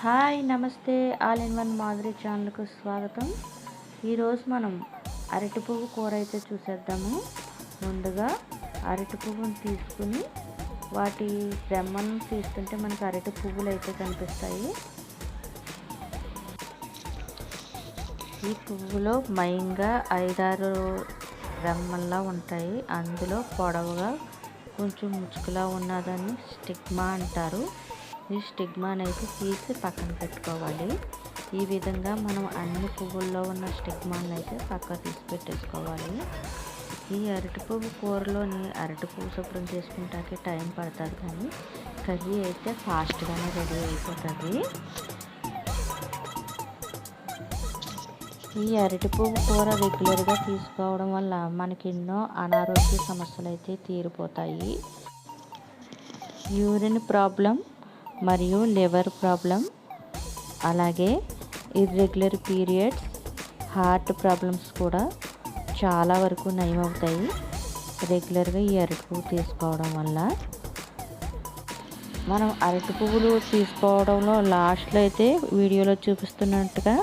Hi నమస్తే. All in one Madhuri ఛానల్కు స్వాగతం. ఈరోజు మనం అరటి పువ్వు కూర అయితే చూసేద్దాము. ముందుగా అరటి పువ్వును తీసుకుని వాటి రెమ్మను తీస్తుంటే మనకు అరటి పువ్వులు అయితే కనిపిస్తాయి. ఈ పువ్వులో మైన్గా ఐదారు రెమ్మల్లా ఉంటాయి. అందులో పొడవుగా కొంచెం ముచ్చుకులా ఉన్నదాన్ని స్టిగ్మా అంటారు. ఈ స్టిగ్మాని అయితే తీసి పక్కన పెట్టుకోవాలి. ఈ విధంగా మనం అన్ని పువ్వుల్లో ఉన్న స్టిగ్మాని అయితే పక్క తీసి పెట్టేసుకోవాలి. ఈ అరటి పువ్వు కూరలోని అరటి పువ్వు శుభ్రం చేసుకుంటాకి టైం పడుతుంది కానీ కర్రీ అయితే ఫాస్ట్గానే రెడీ అయిపోతుంది. ఈ అరటి పువ్వు కూర రెగ్యులర్గా తీసుకోవడం వల్ల మనకి ఎన్నో అనారోగ్య సమస్యలు అయితే తీరిపోతాయి. యూరిన్ ప్రాబ్లం మరియు లివర్ ప్రాబ్లం అలాగే ఇర్రెగ్యులర్ పీరియడ్స్ హార్ట్ ప్రాబ్లమ్స్ కూడా చాలా వరకు నయమవుతాయి. రెగ్యులర్గా ఈ అరటి పువ్వు తీసుకోవడం వల్ల. మనం అరటి పువ్వులు తీసుకోవడంలో లాస్ట్లో అయితే వీడియోలో చూపిస్తున్నట్టుగా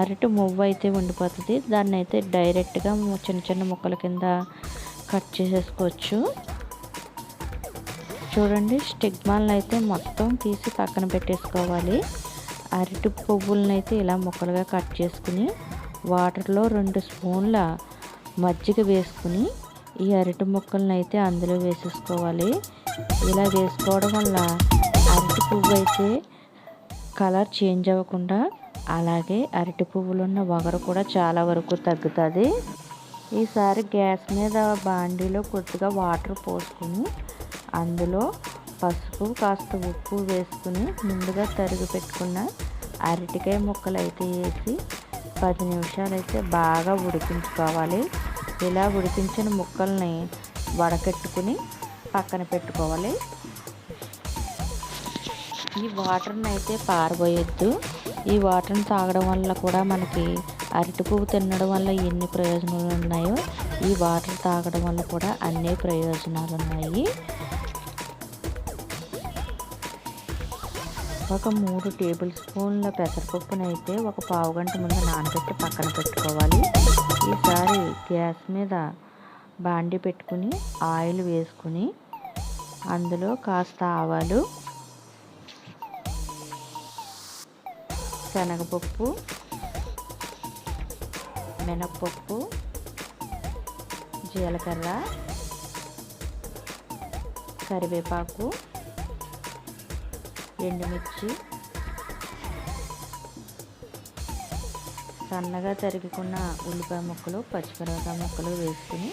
అరటి మువ్వ అయితే ఉండిపోతుంది. దాన్ని అయితే డైరెక్ట్గా చిన్న చిన్న ముక్కల కింద కట్ చేసేసుకోవచ్చు. చూడండి స్టిగ్మాలను అయితే మొత్తం తీసి పక్కన పెట్టేసుకోవాలి. అరటి పువ్వులను అయితే ఇలా ముక్కలుగా కట్ చేసుకుని వాటర్లో రెండు స్పూన్ల మజ్జిగ వేసుకుని ఈ అరటి ముక్కలను అయితే అందులో వేసేసుకోవాలి. ఇలా వేసుకోవడం వల్ల అరటి పువ్వు అయితే కలర్ చేంజ్ అవ్వకుండా అలాగే అరటి పువ్వులు ఉన్న వగరు కూడా చాలా వరకు తగ్గుతుంది. ఈసారి గ్యాస్ మీద బాండీలో కొద్దిగా వాటర్ పోసుకుని అందులో పసుపు కాస్త ఉప్పు వేసుకుని ముందుగా తరిగి పెట్టుకున్న అరటికాయ ముక్కలు అయితే వేసి పది నిమిషాలు అయితే బాగా ఉడికించుకోవాలి. ఇలా ఉడికించిన ముక్కల్ని వడకట్టుకుని పక్కన పెట్టుకోవాలి. ఈ వాటర్ని అయితే పారబోయొద్దు. ఈ వాటర్ని తాగడం వల్ల కూడా మనకి అరటి పువ్వు తినడం వల్ల ఎన్ని ప్రయోజనాలు ఉన్నాయో ఈ వాటర్ తాగడం వల్ల కూడా అన్ని ప్రయోజనాలు ఉన్నాయి ఒక మూడు టేబుల్ స్పూన్ల పెసరపప్పునైతే ఒక పావు గంట ముందు నానబెట్టి పక్కన పెట్టుకోవాలి. ఈసారి గ్యాస్ మీద బాండి పెట్టుకుని ఆయిల్ వేసుకుని అందులో కాస్త ఆవాలు శనగపప్పు మినప్పప్పు జీలకర్ర కరివేపాకు ఎండుమిర్చి. సన్నగా తరుగుకున్న ఉల్లిపాయ ముక్కలు పచ్చిమిరపకాయ ముక్కలు వేసుకుని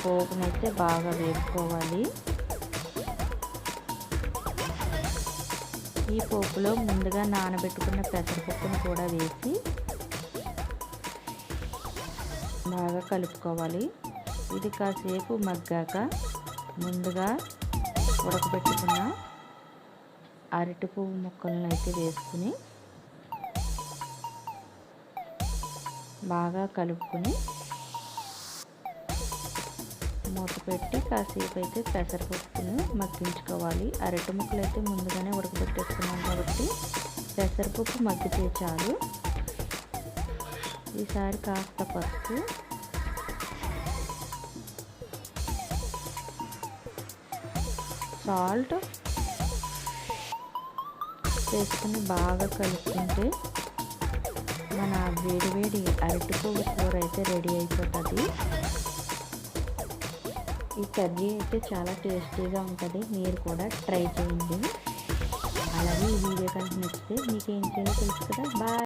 పోపునైతే బాగా వేసుకోవాలి ఈ పోపులో ముందుగా నానబెట్టుకున్న పెసరపప్పును కూడా వేసి బాగా కలుపుకోవాలి. ఇది కాసేపు మగ్గాక ముందుగా ఉడకబెట్టుకున్న అరటి పువ్వు ముక్కలను అయితే వేసుకుని బాగా కలుపుకొని మూత పెట్టి కాసేపు అయితే పెసరపప్పును మగ్గించుకోవాలి. అరటి ముక్కలు అయితే ముందుగానే ఉడకబెట్టేసుకున్నాం కాబట్టి పెసరపప్పు మగ్గితే చాలు. ఈసారి కాస్త పసుపు సాల్ట్ వేసుకుని బాగా కలుపుకుంటే మన వేడివేడి అరటి పువ్వు కూర అయితే రెడీ అయిపోతుంది. ఈ కర్రీ అయితే చాలా టేస్టీగా ఉంటుంది. మీరు కూడా ట్రై చేయండి. అలాగే ఈ వీడియో కనుక నచ్చితే మీకు ఏం చేయాలో తెలుసు కదా. బాయ్.